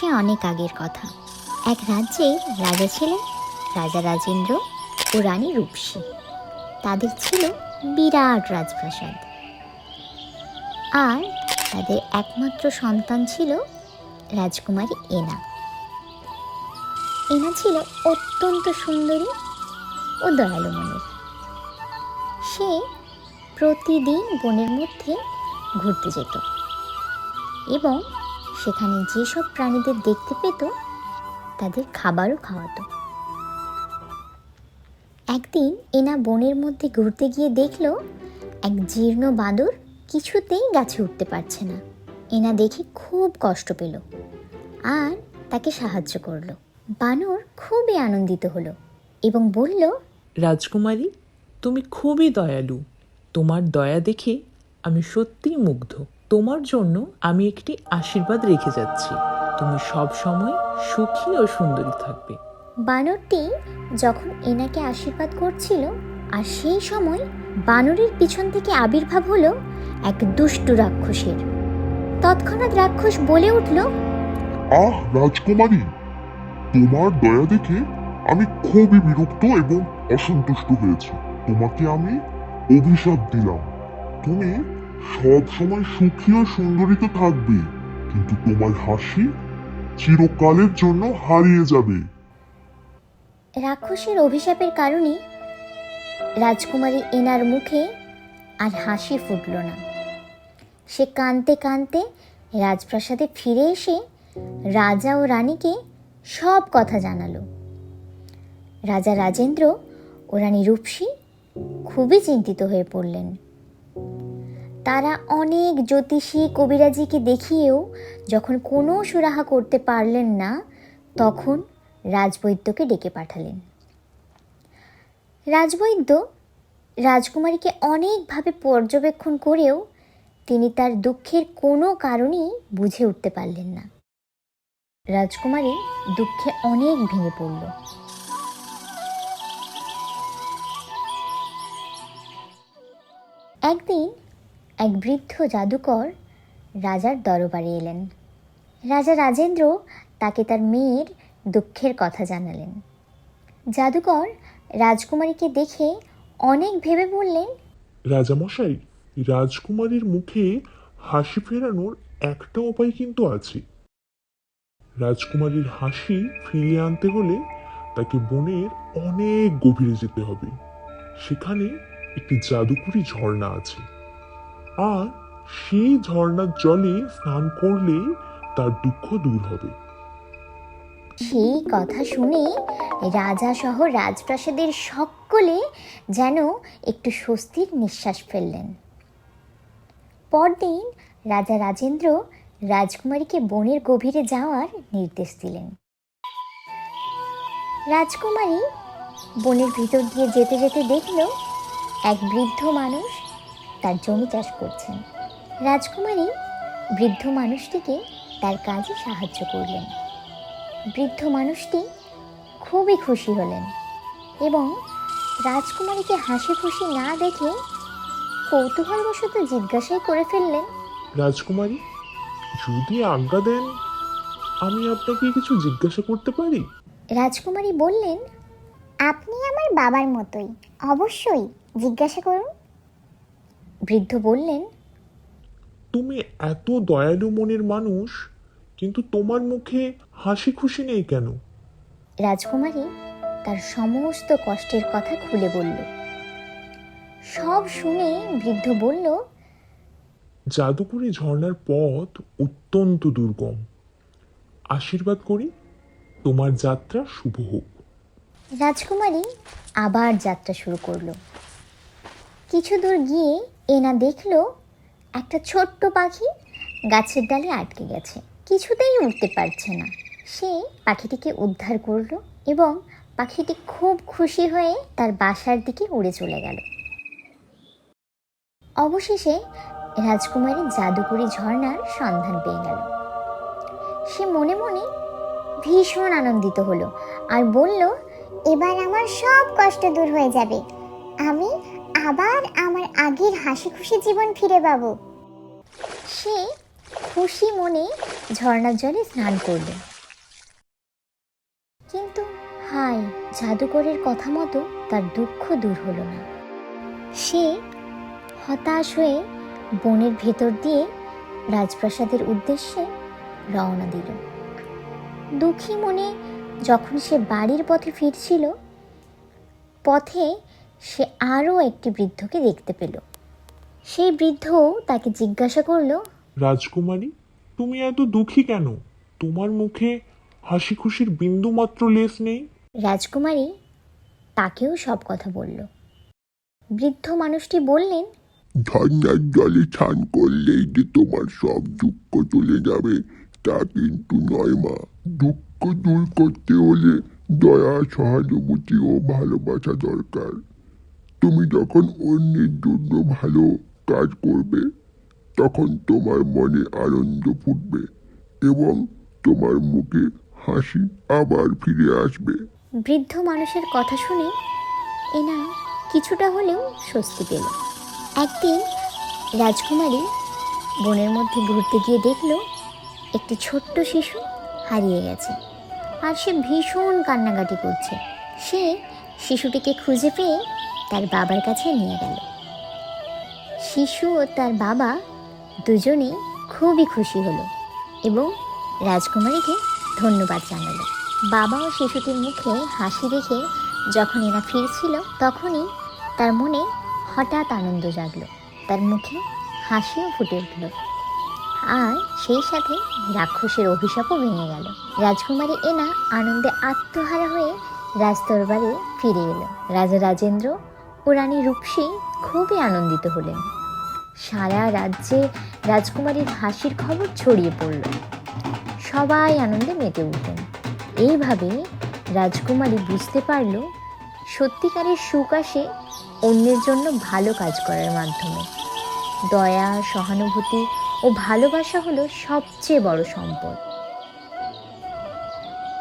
সে অনেক আগের কথা। এক রাজ্যে রাজা ছিলেন রাজা রাজেন্দ্র ও রানী রূপসী। তাদের ছিল বিরাট রাজপ্রাসাদ। আর তাদের একমাত্র সন্তান ছিল রাজকুমারী এনা। এনা ছিল অত্যন্ত সুন্দরী ও দয়ালু মনের। সে প্রতিদিন বনের মধ্যে ঘুরতে যেত এবং সেখানে যেসব প্রাণীদের দেখতে পেত, তাদের খাবারও খাওয়াতো। একদিন এনা বনের মধ্যে ঘুরতে গিয়ে দেখল, এক জীর্ণ বাঁদর কিছুতেই গাছে উঠতে পারছে না। এনা দেখে খুব কষ্ট পেল আর তাকে সাহায্য করল। বানর খুবই আনন্দিত হলো এবং বলল, রাজকুমারী, তুমি খুবই দয়ালু। তোমার দয়া দেখে আমি সত্যিই মুগ্ধ। তোমার জন্য আমি একটি আশীর্বাদ রেখে যাচ্ছি। তুমি সব সময় সুখী ও সুন্দরী থাকবে। বানরটি যখন এনাকে আশীর্বাদ করছিল আর সেই সময় বানরের পিছন থেকে আবির্ভাব হলো এক দুষ্টু রাক্ষসের। তৎক্ষণাৎ রাক্ষস বলে উঠল আহ রাজকুমারী তোমার দয়া দেখে আমি খুবই বিরক্ত এবং অসন্তুষ্ট হয়েছি। তোমাকে আমি অভিশাপ দিলাম। তুমি সব সময় সুখী ও সুন্দরীতে থাকবে, কিন্তু তোমার হাসি চিরকালের জন্য হারিয়ে যাবে। রাক্ষসের অভিশাপের কারণে রাজকুমারী এনার মুখে আর হাসি ফুটল না। সে কাঁদতে কাঁদতে রাজপ্রাসাদে ফিরে এসে রাজা ও রানীকে সব কথা জানালো। রাজা রাজেন্দ্র ও রানী রূপসী খুবই চিন্তিত হয়ে পড়লেন। তারা অনেক জ্যোতিষী কবিরাজিকে দেখিয়েও যখন কোনো সুরাহা করতে পারলেন না, তখন রাজবৈদ্যকে ডেকে পাঠালেন। রাজবৈদ্য রাজকুমারীকে অনেকভাবে পর্যবেক্ষণ করেও তিনি তার দুঃখের কোনো কারণই বুঝে উঠতে পারলেন না। রাজকুমারী দুঃখে অনেক ভেঙে পড়ল। একদিন এক বৃদ্ধ জাদুকর রাজার দরবারে এলেন। রাজা রাজেন্দ্র তাকে তার মেয়ের দুঃখের কথা জানালেন। জাদুকর রাজকুমারীকে দেখে অনেক ভেবে বললেন, রাজামশাই, রাজকুমারীর মুখে হাসি ফেরানোর একটা উপায় কিন্তু আছে। রাজকুমারীর হাসি ফিরিয়ে আনতে হলে তাকে বনের অনেক গভীরে যেতে হবে। সেখানে একটি জাদুকরি ঝর্ণা আছে। আর সেই ঝর্ণার জলে স্নান করলে তার দুঃখ দূর হবে। সেই কথা শুনে রাজা সহ রাজপ্রাসাদের সকলে যেন একটু স্বস্তির নিঃশ্বাস ফেললেন। পরদিন রাজা রাজেন্দ্র রাজকুমারীকে বনের গভীরে যাওয়ার নির্দেশ দিলেন। রাজকুমারী বনের ভিতর দিয়ে যেতে যেতে দেখল, এক বৃদ্ধ মানুষ তার জমি চাষ করছেন। রাজকুমারী বৃদ্ধ মানুষটিকে তার কাজে সাহায্য করলেন। বৃদ্ধ মানুষটি খুবই খুশি হলেন এবং রাজকুমারীকে হাসি খুশি না দেখে কৌতূহলবশত জিজ্ঞাসাই করে ফেললেন রাজকুমারী যদি আজ্ঞা দেন আমি আপনাকে কিছু জিজ্ঞাসা করতে পারি? রাজকুমারী বললেন আপনি আমার বাবার মতোই অবশ্যই জিজ্ঞাসা করুন। বৃদ্ধ বললেন তুমি এত দয়ালু মনের মানুষ কিন্তু তোমার মুখে হাসি খুশি নেই কেন? রাজকুমারী তার সমস্ত কষ্টের কথা খুলে বলল। সব শুনে বৃদ্ধ বলল জাদুকরি ঝর্ণার পথ অত্যন্ত দুর্গম। আশীর্বাদ করি তোমার যাত্রা শুভ হোক। রাজকুমারী আবার যাত্রা শুরু করল। কিছু দূর গিয়ে এনা দেখল একটা ছোট্ট পাখি গাছের ডালে আটকে গেছে। কিছুতেই উঠতে পারছে না। সে পাখিটিকে উদ্ধার করল এবং পাখিটি খুব খুশি হয়ে তার বাসার দিকে উড়ে চলে গেল। অবশেষে রাজকুমারী জাদুকরি ঝর্ণার সন্ধান পেয়ে গেল। সে মনে মনে ভীষণ আনন্দিত হলো আর বলল, এবার আমার সব কষ্ট দূর হয়ে যাবে। আমি আবার আগের হাসি খুশি জীবন ফিরে পাব। সে খুশি মনে ঝর্ণার জলে স্নান করল কিন্তু হাই জাদুকরের কথা মতো তার দুঃখ দূর হলো না। সে হতাশ হয়ে বনের ভেতর দিয়ে রাজপ্রাসাদের উদ্দেশ্যে রওনা দিল। দুঃখী মনে যখন সে বাড়ির পথে ফিরছিল, পথে সে আরও একটি বৃদ্ধকে দেখতে পেল। সেই বৃদ্ধ তাকে জিজ্ঞাসা করল রাজকুমারী তুমি এত দুঃখী কেন? তোমার মুখে হাসি খুশির বিন্দু মাত্র লেস নেই? রাজকুমারী তাকেও সব কথা বলল। বৃদ্ধ মানুষটি বললেন ঝর্ণার জলে স্নান করলেই যে তোমার সব দুঃখ চলে যাবে তা কিন্তু নয় মা। দুঃখ দূর করতে হলে দয়া সহানুভূতি ও ভালোবাসা দরকার। তুমি যখন অন্যের জন্য ভালো কাজ করবে, তখন তোমার মনে আনন্দ ফুটবে এবং তোমার মুখে হাসি আবার ফিরে আসবে। বৃদ্ধ মানুষের কথা শুনে এনা কিছুটা হলেও স্বস্তি পেল। একদিন রাজকুমারী বনের মধ্যে ঘুরতে গিয়ে দেখল, একটি ছোট্ট শিশু হারিয়ে গেছে আর সে ভীষণ কান্নাকাটি করছে। সে শিশুটিকে খুঁজে পেয়ে তার বাবার কাছে নিয়ে গেল। শিশু ও তার বাবা দুজনেই খুবই খুশি হলো এবং রাজকুমারীকে ধন্যবাদ জানালো। বাবা ও শিশুটির মুখে হাসি দেখে যখন এরা ফিরছিল, তখনই তার মনে হঠাৎ আনন্দ জাগলো। তার মুখে হাসিও ফুটে উঠল। আর সেই সাথে রাক্ষসের অভিশাপও ভেঙে গেল। রাজকুমারী এনা আনন্দে আত্মহারা হয়ে রাজদরবারে ফিরে এলো। রাজা রাজেন্দ্র ও রানী রূপসী খুবই আনন্দিত হলেন। সারা রাজ্যে রাজকুমারীর হাসির খবর ছড়িয়ে পড়ল। সবাই আনন্দে মেতে উঠলেন। এইভাবে রাজকুমারী বুঝতে পারল, সত্যিকারের সুখ আসে অন্যের জন্য ভালো কাজ করার মাধ্যমে। দয়া, সহানুভূতি ও ভালোবাসা হলো সবচেয়ে বড় সম্পদ।